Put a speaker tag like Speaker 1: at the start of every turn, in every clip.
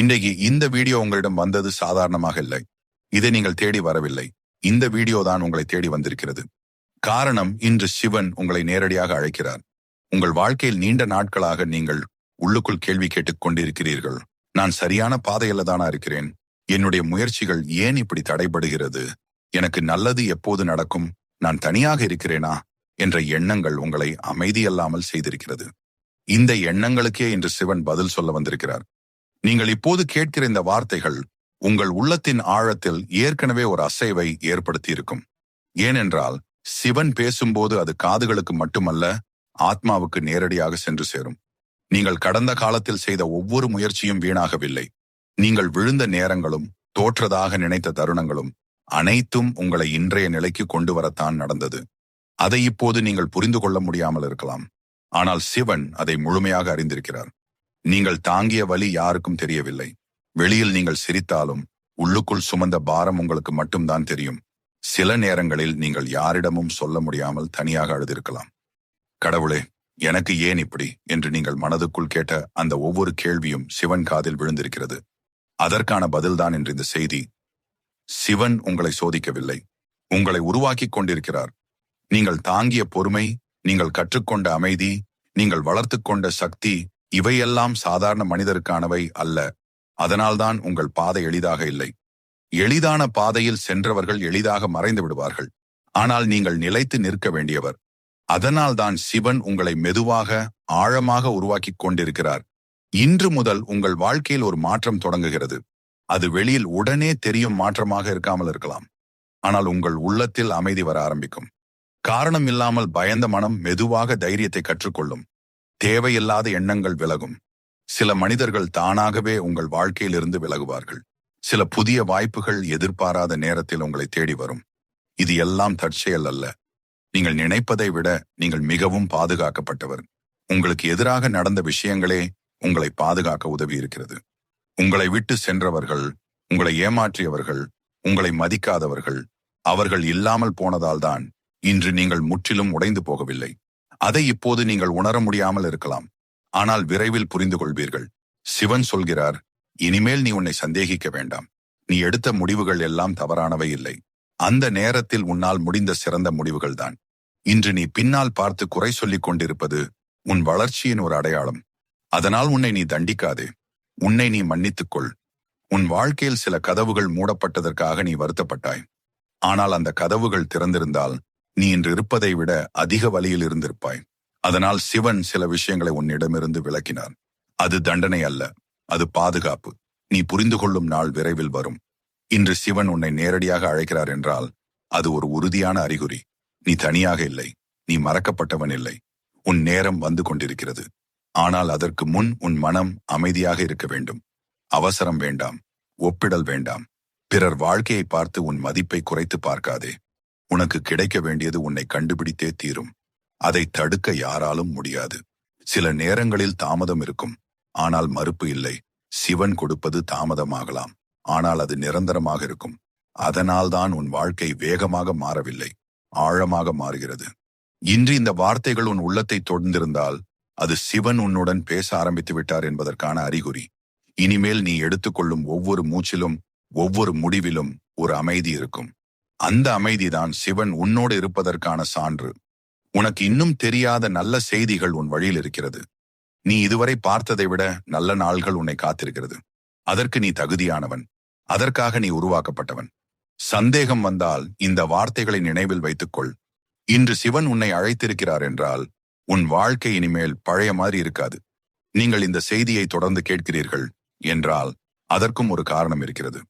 Speaker 1: இன்றைக்கு இந்த வீடியோ உங்களிடம் வந்தது சாதாரணமாக இல்லை. இதை நீங்கள் தேடி வரவில்லை. இந்த வீடியோ தான் உங்களை தேடி வந்திருக்கிறது. காரணம் இன்று சிவன் உங்களை நேரடியாக அழைக்கிறார். உங்கள் வாழ்க்கையில் நீண்ட நாட்களாக நீங்கள் உள்ளுக்குள் கேள்வி கேட்டுக் கொண்டிருக்கிறீர்கள். நான் சரியான பாதையில தானா இருக்கிறேன். என்னுடைய முயற்சிகள் ஏன் இப்படி தடைபடுகிறது? எனக்கு நல்லது எப்போது நடக்கும்? நான் தனியாக இருக்கிறேனா? என்ற எண்ணங்கள் உங்களை அமைதியல்லாமல் செய்திருக்கிறது. இந்த எண்ணங்களுக்கே இன்று சிவன் பதில் சொல்ல வந்திருக்கிறார். நீங்கள் இப்போது கேட்கிற இந்த வார்த்தைகள் உங்கள் உள்ளத்தின் ஆழத்தில் ஏற்கனவே ஒரு அசைவை ஏற்படுத்தியிருக்கும். ஏனென்றால் சிவன் பேசும்போது அது காதுகளுக்கு மட்டுமல்ல ஆத்மாவுக்கு நேரடியாக சென்று சேரும். நீங்கள் கடந்த காலத்தில் செய்த ஒவ்வொரு முயற்சியும் வீணாகவில்லை. நீங்கள் விழுந்த நேரங்களும் தோற்றதாக நினைத்த தருணங்களும் அனைத்தும் உங்களை இன்றைய நிலைக்கு கொண்டு வரத்தான் நடந்தது. அதை இப்போது நீங்கள் புரிந்து கொள்ள முடியாமல் இருக்கலாம். ஆனால் சிவன் அதை முழுமையாக அறிந்திருக்கிறார். நீங்கள் தாங்கிய வழி யாருக்கும் தெரியவில்லை. வெளியில் நீங்கள் சிரித்தாலும் உள்ளுக்குள் சுமந்த பாரம் உங்களுக்கு மட்டும்தான் தெரியும். சில நேரங்களில் நீங்கள் யாரிடமும் சொல்ல முடியாமல் தனியாக அழுதிருக்கலாம். கடவுளே எனக்கு ஏன் இப்படி? என்று நீங்கள் மனதுக்குள் கேட்ட அந்த ஒவ்வொரு கேள்வியும் சிவன் காதில் விழுந்திருக்கிறது. அதற்கான பதில்தான் என்று இந்த செய்தி. சிவன் உங்களை சோதிக்கவில்லை. உங்களை உருவாக்கிக் கொண்டிருக்கிறார். நீங்கள் தாங்கிய பொறுமை நீங்கள் கற்றுக்கொண்ட அமைதி நீங்கள் வளர்த்து கொண்ட சக்தி இவையெல்லாம் சாதாரண மனிதருக்கானவை அல்ல. அதனால்தான் உங்கள் பாதை எளிதாக இல்லை. எளிதான பாதையில் சென்றவர்கள் எளிதாக மறைந்து விடுவார்கள். ஆனால் நீங்கள் நிலைத்து நிற்க வேண்டியவர். அதனால்தான் சிவன் உங்களை மெதுவாக ஆழமாக உருவாக்கிக் கொண்டிருக்கிறார். இன்று முதல் உங்கள் வாழ்க்கையில் ஒரு மாற்றம் தொடங்குகிறது. அது வெளியில் உடனே தெரியும் மாற்றமாக இருக்காமல் இருக்கலாம். ஆனால் உங்கள் உள்ளத்தில் அமைதி வர ஆரம்பிக்கும். காரணம் இல்லாமல் பயந்த மனம் மெதுவாக தைரியத்தை கற்றுக்கொள்ளும். தேவையில்லாத எண்ணங்கள் விலகும். சில மனிதர்கள் தானாகவே உங்கள் வாழ்க்கையிலிருந்து விலகுவார்கள். சில புதிய வாய்ப்புகள் எதிர்பாராத நேரத்தில் உங்களை தேடி வரும். இது எல்லாம் தற்செயல் அல்ல. நீங்கள் நினைப்பதை விட நீங்கள் மிகவும் பாதுகாக்கப்பட்டவர். உங்களுக்கு எதிராக நடந்த விஷயங்களே உங்களை பாதுகாக்க உதவி இருக்கிறது. உங்களை விட்டு சென்றவர்கள் உங்களை ஏமாற்றியவர்கள் உங்களை மதிக்காதவர்கள் அவர்கள் இல்லாமல் போனதால்தான் இன்று நீங்கள் முற்றிலும் உடைந்து போகவில்லை. அதை இப்போது நீங்கள் உணர முடியாமல் இருக்கலாம். ஆனால் விரைவில் புரிந்து கொள்வீர்கள் சிவன் சொல்கிறார் இனிமேல் நீ உன்னை சந்தேகிக்க வேண்டாம். நீ எடுத்த முடிவுகள் எல்லாம் தவறானவை இல்லை. அந்த நேரத்தில் உன்னால் முடிந்த சிறந்த முடிவுகள்தான். இன்று நீ பின்னால் பார்த்து குறை சொல்லிக் கொண்டிருப்பது உன் வளர்ச்சியின் ஒரு அடையாளம். அதனால் உன்னை நீ தண்டிக்காதே. உன்னை நீ மன்னித்துக் கொள் உன் வாழ்க்கையில் சில கதவுகள் மூடப்பட்டதற்காக நீ வருத்தப்பட்டாய். ஆனால் அந்த கதவுகள் திறந்திருந்தால் நீ இன்று இருப்பதை விட அதிக வழியில் இருந்திருப்பாய். அதனால் சிவன் சில விஷயங்களை உன்னிடமிருந்து விளக்கினான் அது தண்டனை அல்ல அது பாதுகாப்பு. நீ புரிந்து கொள்ளும் நாள் விரைவில் வரும். இன்று சிவன் உன்னை நேரடியாக அழைக்கிறார் என்றால் அது ஒரு உறுதியான அறிகுறி. நீ தனியாக இல்லை நீ மறக்கப்பட்டவன் இல்லை. உன் நேரம் வந்து கொண்டிருக்கிறது. ஆனால் அதற்கு முன் உன் மனம் அமைதியாக இருக்க வேண்டும். அவசரம் வேண்டாம் ஒப்பிடல் வேண்டாம். பிறர் வாழ்க்கையை பார்த்து உன் மதிப்பை குறைத்து பார்க்காதே. உனக்கு கிடைக்க வேண்டியது உன்னை கண்டுபிடித்தே தீரும். அதை தடுக்க யாராலும் முடியாது. சில நேரங்களில் தாமதம் இருக்கும். ஆனால் மறுப்பு இல்லை. சிவன் கொடுப்பது தாமதமாகலாம். ஆனால் அது நிரந்தரமாக இருக்கும். அதனால்தான் உன் வாழ்க்கை வேகமாக மாறவில்லை. ஆழமாக மாறுகிறது. இன்று இந்த வார்த்தைகள் உன் உள்ளத்தை தொடர்ந்திருந்தால் அது சிவன் உன்னுடன் பேச ஆரம்பித்து விட்டார் என்பதற்கான அறிகுறி. இனிமேல் நீ எடுத்துக்கொள்ளும் ஒவ்வொரு மூச்சிலும் ஒவ்வொரு முடிவிலும் ஒரு அமைதி இருக்கும். அந்த அமைதிதான் சிவன் உன்னோடு இருப்பதற்கான சான்று. உனக்கு இன்னும் தெரியாத நல்ல செய்திகள் உன் வழியில் இருக்கிறது. நீ இதுவரை பார்த்ததை விட நல்ல நாள்கள் உன்னை காத்திருக்கிறது. அதற்கு நீ தகுதியானவன். அதற்காக நீ உருவாக்கப்பட்டவன். சந்தேகம் வந்தால் இந்த வார்த்தைகளை நினைவில் வைத்துக்கொள். இன்று சிவன் உன்னை அழைத்திருக்கிறார் என்றால் உன் வாழ்க்கை இனிமேல் பழைய மாதிரி இருக்காது. நீங்கள் இந்த செய்தியை தொடர்ந்து கேட்கிறீர்கள் என்றால் அதற்கும் ஒரு காரணம் இருக்கிறது.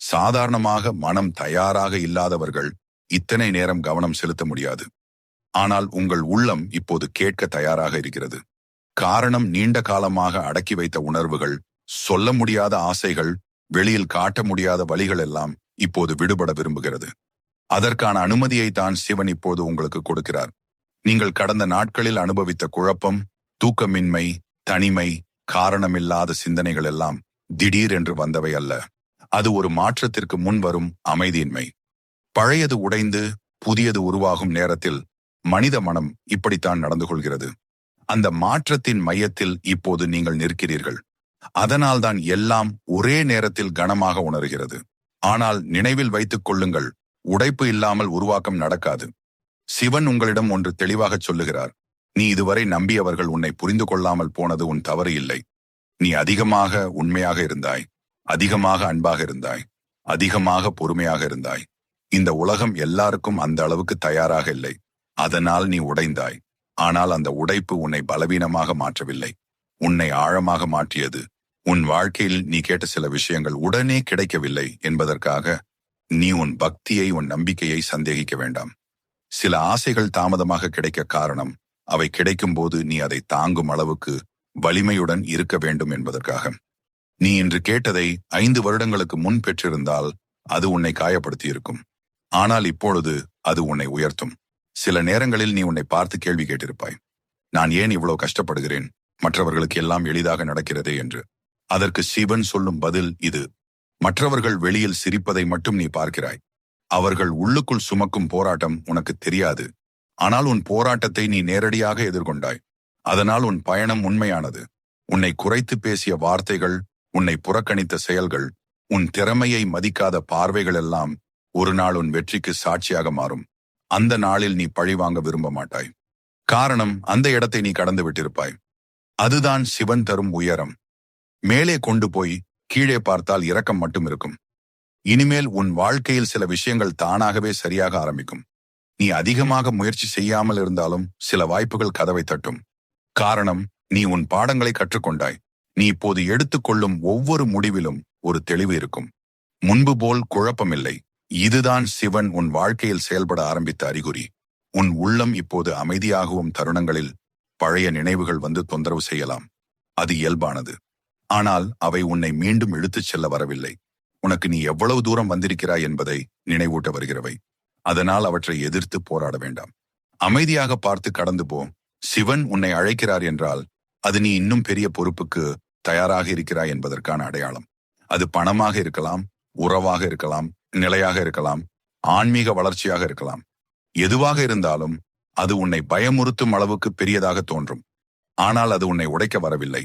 Speaker 1: சாதாரணமாக மனம் தயாராக இல்லாதவர்கள் இத்தனை நேரம் கவனம் செலுத்த முடியாது. ஆனால் உங்கள் உள்ளம் இப்போது கேட்க தயாராக இருக்கிறது. காரணம் நீண்ட காலமாக அடக்கி வைத்த உணர்வுகள் சொல்ல முடியாத ஆசைகள் வெளியில் காட்ட முடியாத வழிகள் எல்லாம் இப்போது விடுபட விரும்புகிறது. அதற்கான அனுமதியை தான் சிவன் இப்போது உங்களுக்கு கொடுக்கிறார். நீங்கள் கடந்த நாட்களில் அனுபவித்த குழப்பம் தூக்கமின்மை தனிமை காரணமில்லாத சிந்தனைகள் எல்லாம் திடீர் என்று வந்தவை அல்ல. அது ஒரு மாற்றத்திற்கு முன் வரும் அமைதியின்மை. பழையது உடைந்து புதியது உருவாகும் நேரத்தில் மனித மனம் இப்படித்தான் நடந்து கொள்கிறது. அந்த மாற்றத்தின் மையத்தில் இப்போது நீங்கள் நிற்கிறீர்கள். அதனால்தான் எல்லாம் ஒரே நேரத்தில் கனமாக உணர்கிறது. ஆனால் நினைவில் வைத்துக் கொள்ளுங்கள் உடைப்பு இல்லாமல் உருவாக்கம் நடக்காது. சிவன் உங்களிடம் ஒன்று தெளிவாகச் சொல்லுகிறார் நீ இதுவரை நம்பியவர்கள் உன்னை புரிந்து கொள்ளாமல் போனது உன் தவறு இல்லை. நீ அதிகமாக உண்மையாக இருந்தாய். அதிகமாக அன்பாக இருந்தாய் அதிகமாக பொறுமையாக இருந்தாய். இந்த உலகம் எல்லாருக்கும் அந்த அளவுக்கு தயாராக இல்லை. அதனால் நீ உடைந்தாய். ஆனால் அந்த உடைப்பு உன்னை பலவீனமாக மாற்றவில்லை. உன்னை ஆழமாக மாற்றியது. உன் வாழ்க்கையில் நீ கேட்ட சில விஷயங்கள் உடனே கிடைக்கவில்லை என்பதற்காக நீ உன் பக்தியை உன் நம்பிக்கையை சந்தேகிக்க வேண்டாம். சில ஆசைகள் தாமதமாக கிடைக்க காரணம் அவை கிடைக்கும்போது நீ அதை தாங்கும் அளவுக்கு வலிமையுடன் இருக்க வேண்டும் என்பதற்காக. நீ இன்று கேட்டதை ஐந்து வருடங்களுக்கு முன் பெற்றிருந்தால் அது உன்னை காயப்படுத்தியிருக்கும். ஆனால் இப்பொழுது அது உன்னை உயர்த்தும். சில நேரங்களில் நீ உன்னை பார்த்து கேள்வி கேட்டிருப்பாய். நான் ஏன் இவ்வளவு கஷ்டப்படுகிறேன்? மற்றவர்களுக்கு எல்லாம் எளிதாக நடக்கிறதே என்று. அதற்கு சிவன் சொல்லும் பதில் இது. மற்றவர்கள் வெளியில் சிரிப்பதை மட்டும் நீ பார்க்கிறாய். அவர்கள் உள்ளுக்குள் சுமக்கும் போராட்டம் உனக்கு தெரியாது. ஆனால் உன் போராட்டத்தை நீ நேரடியாக எதிர்கொண்டாய். அதனால் உன் பயணம் உண்மையானது. உன்னை குறைத்து பேசிய வார்த்தைகள் உன்னை புறக்கணித்த செயல்கள் உன் திறமையை மதிக்காத பார்வைகள் எல்லாம் ஒரு நாள் உன் வெற்றிக்கு சாட்சியாக மாறும். அந்த நாளில் நீ பழிவாங்க விரும்ப மாட்டாய். காரணம் அந்த இடத்தை நீ கடந்து விட்டிருப்பாய். அதுதான் சிவன் தரும் உயரம். மேலே கொண்டு போய் கீழே பார்த்தால் இரக்கம் மட்டும் இருக்கும். இனிமேல் உன் வாழ்க்கையில் சில விஷயங்கள் தானாகவே சரியாக ஆரம்பிக்கும். நீ அதிகமாக முயற்சி செய்யாமல் இருந்தாலும் சில வாய்ப்புகள் கதவை தட்டும். காரணம் நீ உன் பாடங்களை கற்றுக்கொண்டாய். நீ இப்போது எடுத்துக்கொள்ளும் ஒவ்வொரு முடிவிலும் ஒரு தெளிவு இருக்கும். முன்பு போல் குழப்பமில்லை. இதுதான் சிவன் உன் வாழ்க்கையில் செயல்பட ஆரம்பித்த அறிகுறி. உன் உள்ளம் இப்போது அமைதியாகவும் தருணங்களில் பழைய நினைவுகள் வந்து தொந்தரவு செய்யலாம். அது இயல்பானது. ஆனால் அவை உன்னை மீண்டும் இழுத்துச் செல்ல வரவில்லை. உனக்கு நீ எவ்வளவு தூரம் வந்திருக்கிறாய் என்பதை நினைவூட்ட வருகிறவை. அதனால் அவற்றை எதிர்த்து போராட வேண்டாம். அமைதியாக பார்த்து கடந்து போ. சிவன் உன்னை அழைக்கிறார் என்றால் அது நீ இன்னும் பெரிய பொறுப்புக்கு தயாராக இருக்கிறாய் என்பதற்கான அடையாளம். அது பணமாக இருக்கலாம் உறவாக இருக்கலாம் நிலையாக இருக்கலாம் ஆன்மீக வளர்ச்சியாக இருக்கலாம். எதுவாக இருந்தாலும் அது உன்னை பயமுறுத்தும் அளவுக்கு பெரியதாக தோன்றும். ஆனால் அது உன்னை உடைக்க வரவில்லை.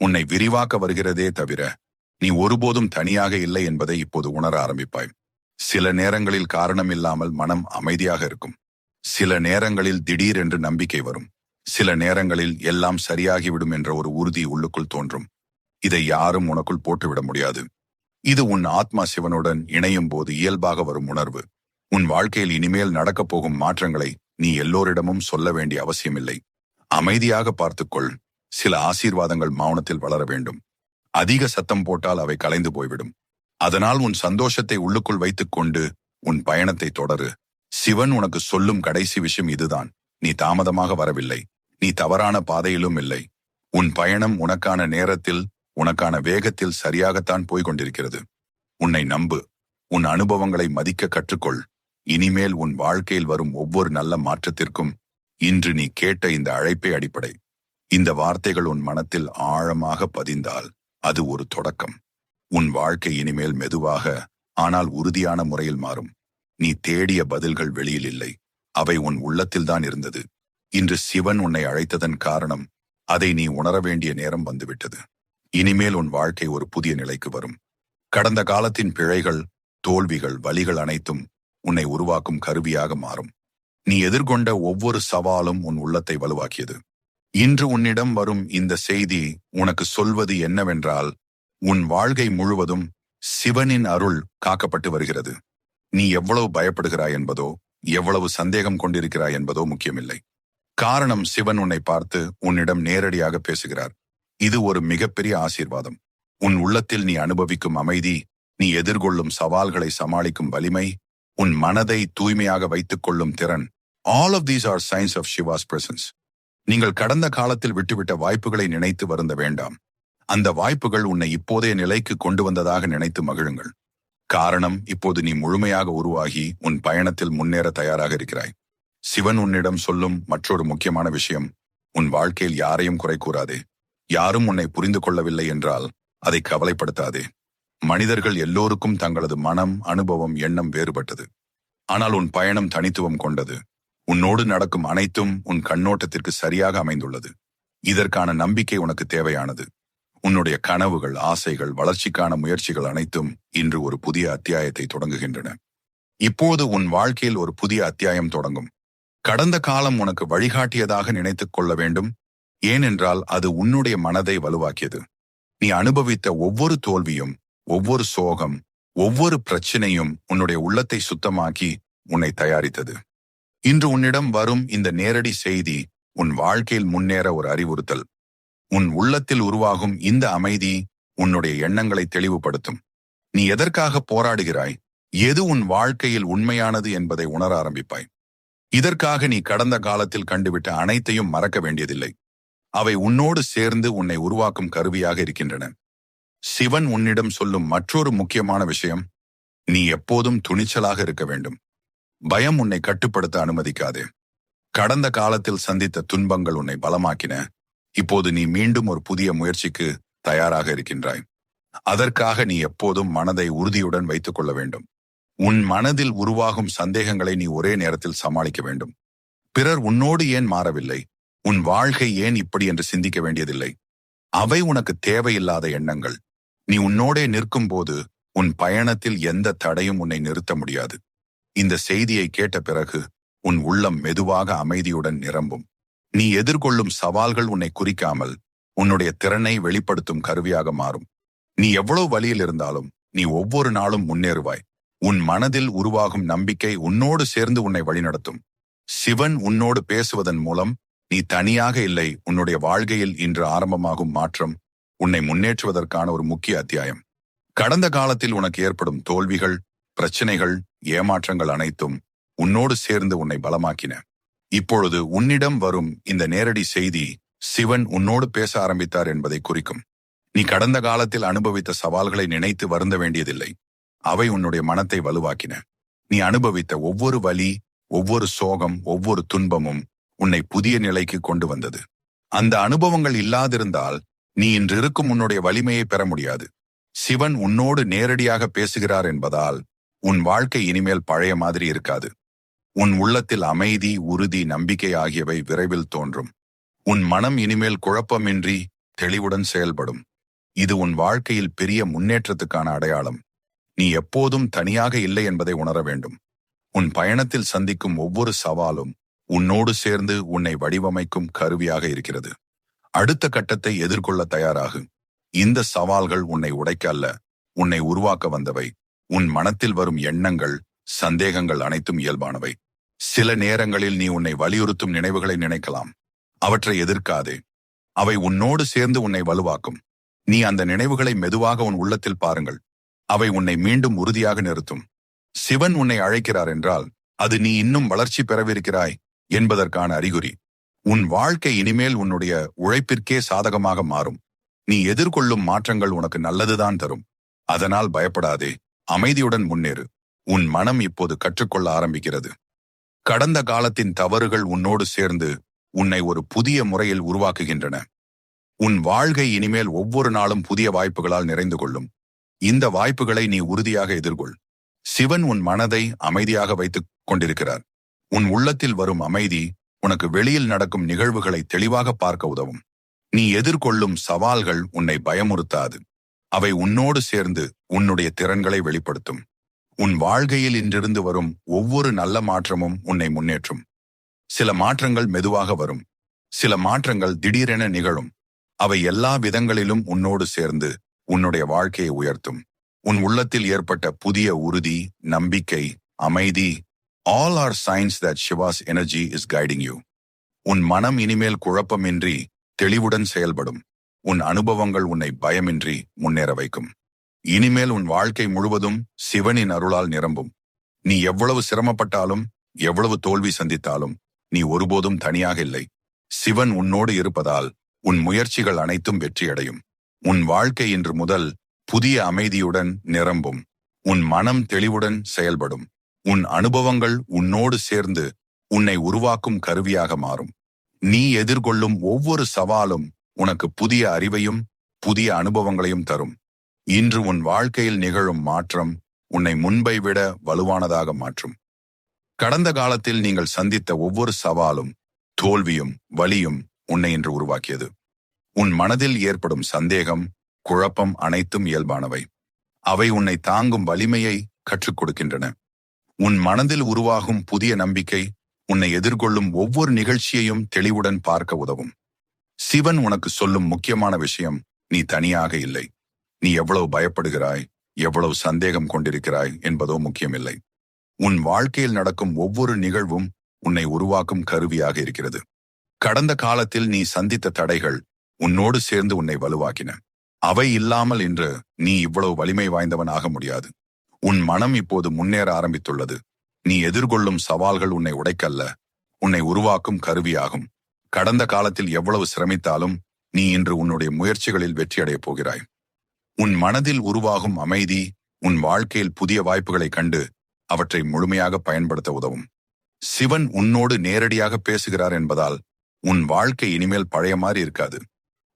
Speaker 1: உன்னை விரிவாக்க வருகிறதே தவிர நீ ஒருபோதும் தனியாக இல்லை என்பதை இப்போது உணர ஆரம்பிப்பாய். சில நேரங்களில் காரணம் இல்லாமல் மனம் அமைதியாக இருக்கும். சில நேரங்களில் திடீரென்று நம்பிக்கை வரும். சில நேரங்களில் எல்லாம் சரியாகிவிடும் என்ற ஒரு உறுதி உள்ளுக்குள் தோன்றும். இதை யாரும் உனக்குள் போட்டுவிட முடியாது. இது உன் ஆத்மா சிவனுடன் இணையும் போது இயல்பாக வரும் உணர்வு. உன் வாழ்க்கையில் இனிமேல் நடக்கப் போகும் மாற்றங்களை நீ எல்லோரிடமும் சொல்ல வேண்டிய அவசியமில்லை. அமைதியாக பார்த்துக்கொள். சில ஆசீர்வாதங்கள் மௌனத்தில் வளர வேண்டும். அதிக சத்தம் போட்டால் அவை கலைந்து போய்விடும். அதனால் உன் சந்தோஷத்தை உள்ளுக்குள் வைத்துக் கொண்டு உன் பயணத்தை தொடரு. சிவன் உனக்கு சொல்லும் கடைசி விஷயம் இதுதான். நீ தாமதமாக வரவில்லை. நீ தவறான பாதையிலும் இல்லை. உன் பயணம் உனக்கான நேரத்தில் உனக்கான வேகத்தில் சரியாகத்தான் போய்க் கொண்டிருக்கிறது உன்னை நம்பு. உன் அனுபவங்களை மதிக்க கற்றுக்கொள். இனிமேல் உன் வாழ்க்கையில் வரும் ஒவ்வொரு நல்ல மாற்றத்திற்கும் இன்று நீ கேட்ட இந்த அழைப்பே அடிப்படை. இந்த வார்த்தைகள் உன் மனத்தில் ஆழமாக பதிந்தால் அது ஒரு தொடக்கம். உன் வாழ்க்கை இனிமேல் மெதுவாக ஆனால் உறுதியான முறையில் மாறும். நீ தேடிய பதில்கள் வெளியில் இல்லை. அவை உன் உள்ளத்தில்தான் இருந்தது. இன்று சிவன் உன்னை அழைத்ததன் காரணம் அதை நீ உணர வேண்டிய நேரம் வந்துவிட்டது. இனிமேல் உன் வாழ்க்கை ஒரு புதிய நிலைக்கு வரும். கடந்த காலத்தின் பிழைகள் தோல்விகள் வலிகள் அனைத்தும் உன்னை உருவாக்கும் கருவியாக மாறும். நீ எதிர்கொண்ட ஒவ்வொரு சவாலும் உன் உள்ளத்தை வலுவாக்கியது. இன்று உன்னிடம் வரும் இந்த செய்தி உனக்கு சொல்வது என்னவென்றால் உன் வாழ்க்கை முழுவதும் சிவனின் அருள் காக்கப்பட்டு வருகிறது. நீ எவ்வளவு பயப்படுகிறாய் என்பதோ எவ்வளவு சந்தேகம் கொண்டிருக்கிறாய் என்பதோ முக்கியமில்லை. காரணம் சிவன் உன்னை பார்த்து உன்னிடம் நேரடியாக பேசுகிறார். இது ஒரு மிகப்பெரிய ஆசீர்வாதம். உன் உள்ளத்தில் நீ அனுபவிக்கும் அமைதி நீ எதிர்கொள்ளும் சவால்களை சமாளிக்கும் வலிமை உன் மனதை தூய்மையாக வைத்துக் கொள்ளும் திறன். All of these are signs of Shiva's presence நீங்கள் கடந்த காலத்தில் விட்டுவிட்ட வாய்ப்புகளை நினைத்து வருந்த வேண்டாம். அந்த வாய்ப்புகள் உன்னை இப்போதைய நிலைக்கு கொண்டு வந்ததாக நினைத்து மகிழுங்கள். காரணம் இப்போது நீ முழுமையாக உருவாகி உன் பயணத்தில் முன்னேற தயாராக இருக்கிறாய். சிவன் உன்னிடம் சொல்லும் மற்றொரு முக்கியமான விஷயம் உன் வாழ்க்கையில் யாரையும் குறை கூறாதே. யாரும் உன்னை புரிந்து கொள்ளவில்லை என்றால் அதை கவலைப்படுத்தாதே. மனிதர்கள் எல்லோருக்கும் தங்களது மனம் அனுபவம் எண்ணம் வேறுபட்டது. ஆனால் உன் பயணம் தனித்துவம் கொண்டது. உன்னோடு நடக்கும் அனைத்தும் உன் கண்ணோட்டத்திற்கு சரியாக அமைந்துள்ளது. இதற்கான நம்பிக்கை உனக்கு தேவையானது. உன்னுடைய கனவுகள் ஆசைகள் வளர்ச்சிக்கான முயற்சிகள் அனைத்தும் இன்று ஒரு புதிய அத்தியாயத்தை தொடங்குகின்றன. இப்போது உன் வாழ்க்கையில் ஒரு புதிய அத்தியாயம் தொடங்கும். கடந்த காலம் உனக்கு வழிகாட்டியதாக நினைத்துக் கொள்ள வேண்டும். ஏனென்றால் அது உன்னுடைய மனதை வலுவாக்கியது. நீ அனுபவித்த ஒவ்வொரு தோல்வியும் ஒவ்வொரு சோகம் ஒவ்வொரு பிரச்சனையும் உன்னுடைய உள்ளத்தை சுத்தமாக்கி உன்னை தயாரித்தது. இன்று உன்னிடம் வரும் இந்த நேரடி செய்தி உன் வாழ்க்கையில் முன்னேற ஒரு அறிவுறுத்தல். உன் உள்ளத்தில் உருவாகும் இந்த அமைதி உன்னுடைய எண்ணங்களை தெளிவுபடுத்தும். நீ எதற்காக போராடுகிறாய்? எது உன் வாழ்க்கையில் உண்மையானது என்பதை உணர ஆரம்பிப்பாய். இதற்காக நீ கடந்த காலத்தில் கண்டுவிட்ட அனைத்தையும் மறக்க வேண்டியதில்லை. அவை உன்னோடு சேர்ந்து உன்னை உருவாக்கும் கருவியாக இருக்கின்றன. சிவன் உன்னிடம் சொல்லும் மற்றொரு முக்கியமான விஷயம் நீ எப்போதும் துணிச்சலாக இருக்க வேண்டும். பயம் உன்னை கட்டுப்படுத்த அனுமதிக்காதே. கடந்த காலத்தில் சந்தித்த துன்பங்கள் உன்னை பலமாக்கின. இப்போது நீ மீண்டும் ஒரு புதிய முயற்சிக்கு தயாராக இருக்கின்றாய். அதற்காக நீ எப்போதும் மனதை உறுதியுடன் வைத்துக் கொள்ள வேண்டும். உன் மனதில் உருவாகும் சந்தேகங்களை நீ ஒரே நேரத்தில் சமாளிக்க வேண்டும். பிறர் உன்னோடு ஏன் மாறவில்லை? உன் வாழ்க்கை ஏன் இப்படி என்று சிந்திக்க வேண்டியதில்லை. அவை உனக்கு தேவையில்லாத எண்ணங்கள். நீ உன்னோடே நிற்கும் போது உன் பயணத்தில் எந்த தடையும் உன்னை நிறுத்த முடியாது. இந்த செய்தியை கேட்ட பிறகு உன் உள்ளம் மெதுவாக அமைதியுடன் நிரம்பும். நீ எதிர்கொள்ளும் சவால்கள் உன்னை குறிக்காமல் உன்னுடைய திறனை வெளிப்படுத்தும் கருவியாக மாறும். நீ எவ்வளவு வழியில் இருந்தாலும் நீ ஒவ்வொரு நாளும் முன்னேறுவாய். உன் மனதில் உருவாகும் நம்பிக்கை உன்னோடு சேர்ந்து உன்னை வழிநடத்தும். சிவன் உன்னோடு பேசுவதன் மூலம் நீ தனியாக இல்லை உன்னுடைய வாழ்க்கையில் இன்று ஆரம்பமாகும் மாற்றம் உன்னை முன்னேற்றுவதற்கான ஒரு முக்கிய அத்தியாயம். கடந்த காலத்தில் உனக்கு ஏற்படும் தோல்விகள் பிரச்சனைகள் ஏமாற்றங்கள் அனைத்தும் உன்னோடு சேர்ந்து உன்னை பலமாக்கின. இப்பொழுது உன்னிடம் வரும் இந்த நேரடி செய்தி சிவன் உன்னோடு பேச ஆரம்பித்தார் என்பதை குறிக்கும். நீ கடந்த காலத்தில் அனுபவித்த சவால்களை நினைத்து வருந்த வேண்டியதில்லை. அவை உன்னுடைய மனத்தை வலுவாக்கின. நீ அனுபவித்த ஒவ்வொரு வலி ஒவ்வொரு சோகம் ஒவ்வொரு துன்பமும் உன்னை புதிய நிலைக்கு கொண்டு வந்தது. அந்த அனுபவங்கள் இல்லாதிருந்தால் நீ இன்று இருக்கும் உன்னுடைய வலிமையை பெற முடியாது. சிவன் உன்னோடு நேரடியாக பேசுகிறார் என்பதால் உன் வாழ்க்கை இனிமேல் பழைய மாதிரி இருக்காது. உன் உள்ளத்தில் அமைதி உறுதி நம்பிக்கை ஆகியவை விரைவில் தோன்றும். உன் மனம் இனிமேல் குழப்பமின்றி தெளிவுடன் செயல்படும். இது உன் வாழ்க்கையில் பெரிய முன்னேற்றத்துக்கான அடையாளம். நீ எப்போதும் தனியாக இல்லை என்பதை உணர வேண்டும். உன் பயணத்தில் சந்திக்கும் ஒவ்வொரு சவாலும் உன்னோடு சேர்ந்து உன்னை வடிவமைக்கும் கருவியாக இருக்கிறது. அடுத்த கட்டத்தை எதிர்கொள்ள தயாராகு. இந்த சவால்கள் உன்னை உடைக்க அல்ல உன்னை உருவாக்க வந்தவை. உன் மனத்தில் வரும் எண்ணங்கள் சந்தேகங்கள் அனைத்தும் இயல்பானவை. சில நேரங்களில் நீ உன்னை வலியுறுத்தும் நினைவுகளை நினைக்கலாம். அவற்றை எதிர்க்காதே. அவை உன்னோடு சேர்ந்து உன்னை வலுவாக்கும். நீ அந்த நினைவுகளை மெதுவாக உன் உள்ளத்தில் பாருங்கள். அவை உன்னை மீண்டும் உறுதியாக நிறுத்தும். சிவன் உன்னை அழைக்கிறார் என்றால் அது நீ இன்னும் வளர்ச்சி பெறவிருக்கிறாய் என்பதற்கான அறிகுறி. உன் வாழ்க்கை இனிமேல் உன்னுடைய உழைப்பிற்கே சாதகமாக மாறும். நீ எதிர்கொள்ளும் மாற்றங்கள் உனக்கு நல்லதுதான் தரும். அதனால் பயப்படாதே அமைதியுடன் முன்னேறு. உன் மனம் இப்போது கற்றுக்கொள்ள ஆரம்பிக்கிறது. கடந்த காலத்தின் தவறுகள் உன்னோடு சேர்ந்து உன்னை ஒரு புதிய முறையில் உருவாக்குகின்றன. உன் வாழ்க்கை இனிமேல் ஒவ்வொரு நாளும் புதிய வாய்ப்புகளால் நிறைந்து கொள்ளும். இந்த வாய்ப்புகளை நீ உறுதியாக எதிர்கொள். சிவன் உன் மனதை அமைதியாக வைத்துக் கொண்டிருக்கிறார். உன் உள்ளத்தில் வரும் அமைதி உனக்கு வெளியில் நடக்கும் நிகழ்வுகளை தெளிவாக பார்க்க உதவும். நீ எதிர்கொள்ளும் சவால்கள் உன்னை பயமுறுத்தாது. அவை உன்னோடு சேர்ந்து உன்னுடைய திறன்களை வெளிப்படுத்தும். உன் வாழ்க்கையில் இன்றிருந்து வரும் ஒவ்வொரு நல்ல மாற்றமும் உன்னை முன்னேற்றும். சில மாற்றங்கள் மெதுவாக வரும். சில மாற்றங்கள் திடீரென நிகழும். அவை எல்லா விதங்களிலும் உன்னோடு சேர்ந்து உன்னுடைய வாழ்க்கையை உயர்த்தும். உன் உள்ளத்தில் ஏற்பட்ட புதிய உறுதி நம்பிக்கை அமைதி all are signs that Shiva's energy is guiding you உன் மனம் இனிமேல் குழப்பமின்றி தெளிவுடன் செயல்படும். உன் அனுபவங்கள் உன்னை பயமின்றி முன்னேற வைக்கும். இனிமேல் உன் வாழ்க்கை முழுவதும் சிவனின் அருளால் நிரம்பும். நீ எவ்வளவு சிரமப்பட்டாலும் எவ்வளவு தோல்வி சந்தித்தாலும் நீ ஒருபோதும் தனியாக இல்லை. சிவன் உன்னோடு இருப்பதால் உன் முயற்சிகள் அனைத்தும் வெற்றியடையும். உன் வாழ்க்கை இன்று முதல் புதிய அமைதியுடன் நிரம்பும். உன் மனம் தெளிவுடன் செயல்படும். உன் அனுபவங்கள் உன்னோடு சேர்ந்து உன்னை உருவாக்கும் கருவியாக மாறும். நீ எதிர்கொள்ளும் ஒவ்வொரு சவாலும் உனக்கு புதிய அறிவையும் புதிய அனுபவங்களையும் தரும். இன்று உன் வாழ்க்கையில் நிகழும் மாற்றம் உன்னை முன்பை விட வலுவானதாக மாற்றும். கடந்த காலத்தில் நீங்கள் சந்தித்த ஒவ்வொரு சவாலும் தோல்வியும் வலியும் உன்னை இன்று உருவாக்கியது. உன் மனதில் ஏற்படும் சந்தேகம் குழப்பம் அனைத்தும் இயல்பானவை. அவை உன்னை தாங்கும் வலிமையை கற்றுக் கொடுக்கின்றன. உன் மனதில் உருவாகும் புதிய நம்பிக்கை உன்னை எதிர்கொள்ளும் ஒவ்வொரு நிகழ்ச்சியையும் தெளிவுடன் பார்க்க உதவும். சிவன் உனக்கு சொல்லும் முக்கியமான விஷயம் நீ தனியாக இல்லை. நீ எவ்வளவு பயப்படுகிறாய் எவ்வளவு சந்தேகம் கொண்டிருக்கிறாய் என்பதோ முக்கியமில்லை. உன் வாழ்க்கையில் நடக்கும் ஒவ்வொரு நிகழ்வும் உன்னை உருவாக்கும் கருவியாக இருக்கிறது. கடந்த காலத்தில் நீ சந்தித்த தடைகள் உன்னோடு சேர்ந்து உன்னை வலுவாக்கின அவை இல்லாமல் இன்று நீ இவ்வளவு வலிமை வாய்ந்தவன் ஆக முடியாது. உன் மனம் இப்போது முன்னேற ஆரம்பித்துள்ளது. நீ எதிர்கொள்ளும் சவால்கள் உன்னை உடைக்கல்ல. உன்னை உருவாக்கும் கருவியாகும். கடந்த காலத்தில் எவ்வளவு சிரமித்தாலும் நீ இன்று உன்னுடைய முயற்சிகளில் வெற்றியடையப் போகிறாய். உன் மனதில் உருவாகும் அமைதி உன் வாழ்க்கையில் புதிய வாய்ப்புகளை கண்டு அவற்றை முழுமையாக பயன்படுத்த உதவும். சிவன் உன்னோடு நேரடியாக பேசுகிறார் என்பதால் உன் வாழ்க்கை இனிமேல் பழைய மாதிரி இருக்காது.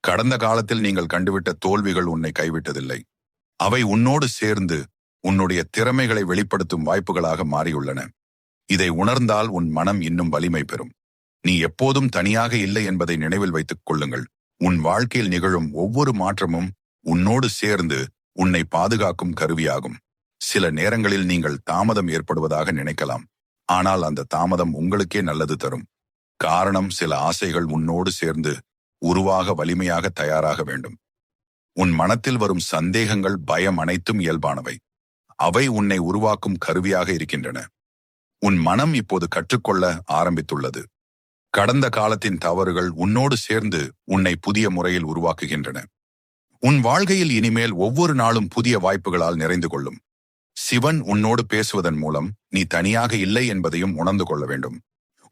Speaker 1: கடந்த காலத்தில் நீங்கள் கண்டுவிட்ட தோல்விகள் உன்னை கைவிட்டதில்லை. அவை உன்னோடு சேர்ந்து உன்னுடைய திறமைகளை வெளிப்படுத்தும் வாய்ப்புகளாக மாறியுள்ளன. இதை உணர்ந்தால் உன் மனம் இன்னும் வலிமை பெறும். நீ எப்போதும் தனியாக இல்லை என்பதை நினைவில் வைத்துக் கொள்ளுங்கள். உன் வாழ்க்கையில் நிகழும் ஒவ்வொரு மாற்றமும் உன்னோடு சேர்ந்து உன்னை பாதுகாக்கும் கருவியாகும். சில நேரங்களில் நீங்கள் தாமதம் ஏற்படுவதாக நினைக்கலாம். ஆனால் அந்த தாமதம் உங்களுக்கே நல்லது தரும். காரணம் சில ஆசைகள் உன்னோடு சேர்ந்து உருவாக வலிமையாக தயாராக வேண்டும். உன் மனத்தில் வரும் சந்தேகங்கள் பயம் அனைத்தும் இயல்பானவை. அவை உன்னை உருவாக்கும் கருவியாக இருக்கின்றன. உன் மனம் இப்போது கற்றுக்கொள்ள ஆரம்பித்துள்ளது. கடந்த காலத்தின் தவறுகள் உன்னோடு சேர்ந்து உன்னை புதிய முறையில் உருவாக்குகின்றன. உன் வாழ்க்கையில் இனிமேல் ஒவ்வொரு நாளும் புதிய வாய்ப்புகளால் நிறைந்து கொள்ளும். சிவன் உன்னோடு பேசுவதன் மூலம் நீ தனியாக இல்லை என்பதையும் உணர்ந்து கொள்ள வேண்டும்.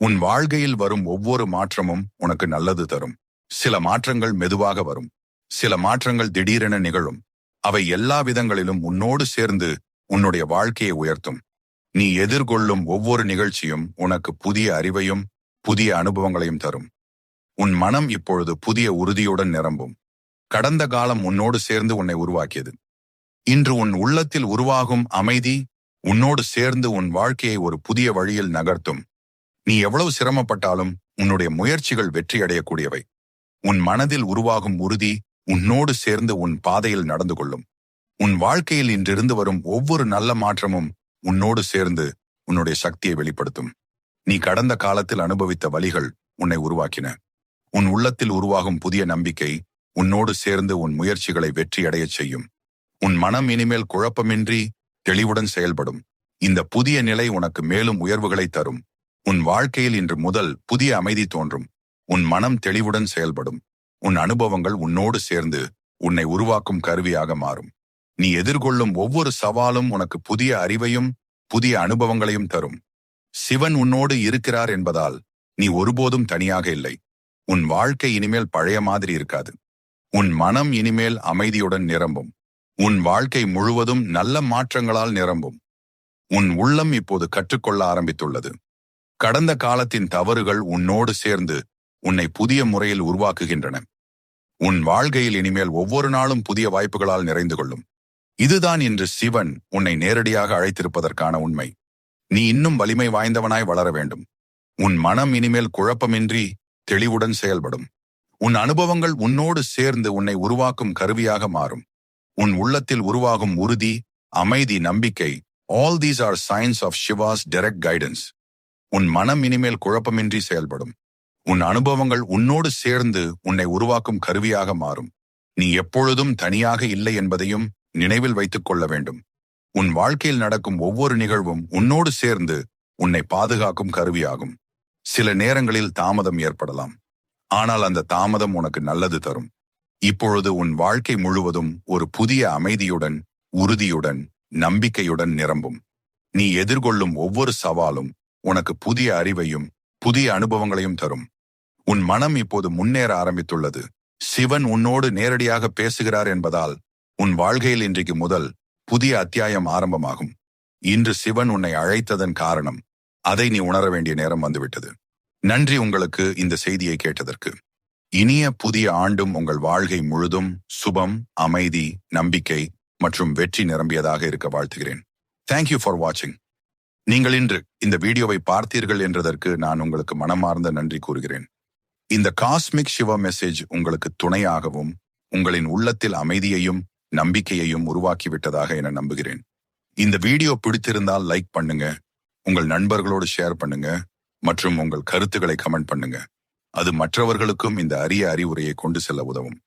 Speaker 1: உன் வாழ்க்கையில் வரும் ஒவ்வொரு மாற்றமும் உனக்கு நல்லது தரும். சில மாற்றங்கள் மெதுவாக வரும். சில மாற்றங்கள் திடீரென நிகழும். அவை எல்லா விதங்களிலும் உன்னோடு சேர்ந்து உன்னுடைய வாழ்க்கையை உயர்த்தும். நீ எதிர்கொள்ளும் ஒவ்வொரு நிகழ்ச்சியும் உனக்கு புதிய அறிவையும் புதிய அனுபவங்களையும் தரும். உன் மனம் இப்பொழுது புதிய உறுதியுடன் நிரம்பும். கடந்த காலம் உன்னோடு சேர்ந்து உன்னை உருவாக்கியது. இன்று உன் உள்ளத்தில் உருவாகும் அமைதி உன்னோடு சேர்ந்து உன் வாழ்க்கையை ஒரு புதிய வழியில் நகர்த்தும். நீ எவ்வளவு சிரமப்பட்டாலும் உன்னுடைய முயற்சிகள் வெற்றியடையக்கூடியவை. உன் மனதில் உருவாகும் உறுதி உன்னோடு சேர்ந்து உன் பாதையில் நடந்து கொள்ளும். உன் வாழ்க்கையில் இன்றிருந்து வரும் ஒவ்வொரு நல்ல மாற்றமும் உன்னோடு சேர்ந்து உன்னுடைய சக்தியை வெளிப்படுத்தும். நீ கடந்த காலத்தில் அனுபவித்த வழிகள் உன்னை உருவாக்கின. உன் உள்ளத்தில் உருவாகும் புதிய நம்பிக்கை உன்னோடு சேர்ந்து உன் முயற்சிகளை வெற்றியடையச் செய்யும். உன் மனம் இனிமேல் குழப்பமின்றி தெளிவுடன் செயல்படும். இந்த புதிய நிலை உனக்கு மேலும் உயர்வுகளை தரும். உன் வாழ்க்கையில் இன்று முதல் புதிய அமைதி தோன்றும். உன் மனம் தெளிவுடன் செயல்படும். உன் அனுபவங்கள் உன்னோடு சேர்ந்து உன்னை உருவாக்கும் கருவியாக மாறும். நீ எதிர்கொள்ளும் ஒவ்வொரு சவாலும் உனக்கு புதிய அறிவையும் புதிய அனுபவங்களையும் தரும். சிவன் உன்னோடு இருக்கிறார் என்பதால் நீ ஒருபோதும் தனியாக இல்லை. உன் வாழ்க்கை இனிமேல் பழைய மாதிரி இருக்காது. உன் மனம் இனிமேல் அமைதியுடன் நிரம்பும். உன் வாழ்க்கை முழுவதும் நல்ல மாற்றங்களால் நிரம்பும். உன் உள்ளம் இப்போது கற்றுக்கொள்ள ஆரம்பித்துள்ளது. கடந்த காலத்தின் தவறுகள் உன்னோடு சேர்ந்து உன்னை புதிய முறையில் உருவாக்குகின்றன. உன் வாழ்க்கையில் இனிமேல் ஒவ்வொரு நாளும் புதிய வாய்ப்புகளால் நிறைந்து கொள்ளும். இதுதான் இன்று சிவன் உன்னை நேரடியாக அழைத்திருப்பதற்கான உண்மை. நீ இன்னும் வலிமை வாய்ந்தவனாய் வளர வேண்டும். உன் மனம் இனிமேல் குழப்பமின்றி தெளிவுடன் செயல்படும். உன் அனுபவங்கள் உன்னோடு சேர்ந்து உன்னை உருவாக்கும் கருவியாக மாறும். உன் உள்ளத்தில் உருவாகும் உறுதி அமைதி நம்பிக்கை all these are signs of Shiva's direct guidance உன் மனம் இனிமேல் குழப்பமின்றி செயல்படும். உன் அனுபவங்கள் உன்னோடு சேர்ந்து உன்னை உருவாக்கும் கருவியாக மாறும். நீ எப்பொழுதும் தனியாக இல்லை என்பதையும் நினைவில் வைத்துக் கொள்ள வேண்டும். உன் வாழ்க்கையில் நடக்கும் ஒவ்வொரு நிகழ்வும் உன்னோடு சேர்ந்து உன்னை பாதுகாக்கும் கருவியாகும். சில நேரங்களில் தாமதம் ஏற்படலாம். ஆனால் அந்த தாமதம் உனக்கு நல்லது தரும். இப்பொழுது உன் வாழ்க்கை முழுவதும் ஒரு புதிய அமைதியுடன் உறுதியுடன் நம்பிக்கையுடன் நிரம்பும். நீ எதிர்கொள்ளும் ஒவ்வொரு சவாலும் உனக்கு புதிய அறிவையும் புதிய அனுபவங்களையும் தரும். உன் மனம் இப்போது முன்னேற ஆரம்பித்துள்ளது. சிவன் உன்னோடு நேரடியாக பேசுகிறார் என்பதால் உன் வாழ்க்கையில் இன்றைக்கு முதல் புதிய அத்தியாயம் ஆரம்பமாகும். இன்று சிவன் உன்னை அழைத்ததன் காரணம் அதை நீ உணர வேண்டிய நேரம் வந்துவிட்டது. நன்றி உங்களுக்கு இந்த செய்தியை கேட்டதற்கு. இனிய புதிய ஆண்டும் உங்கள் வாழ்க்கை முழுதும் சுபம் அமைதி நம்பிக்கை மற்றும் வெற்றி நிரம்பியதாக இருக்க வாழ்த்துகிறேன். தேங்க்யூ ஃபார் வாட்சிங் நீங்கள் இன்று இந்த வீடியோவை பார்த்தீர்கள் என்றதற்கு நான் உங்களுக்கு மனமார்ந்த நன்றி கூறுகிறேன். இந்த காஸ்மிக் சிவ மெசேஜ் உங்களுக்கு துணையாகவும் உங்களின் உள்ளத்தில் அமைதியையும் நம்பிக்கையையும் உருவாக்கிவிட்டதாக என நம்புகிறேன். இந்த வீடியோ பிடித்திருந்தால் லைக் பண்ணுங்க உங்கள் நண்பர்களோடு ஷேர் பண்ணுங்க மற்றும் உங்கள் கருத்துக்களை கமெண்ட் பண்ணுங்க. அது மற்றவர்களுக்கும் இந்த அரிய அறிவுரையை கொண்டு செல்ல உதவும்.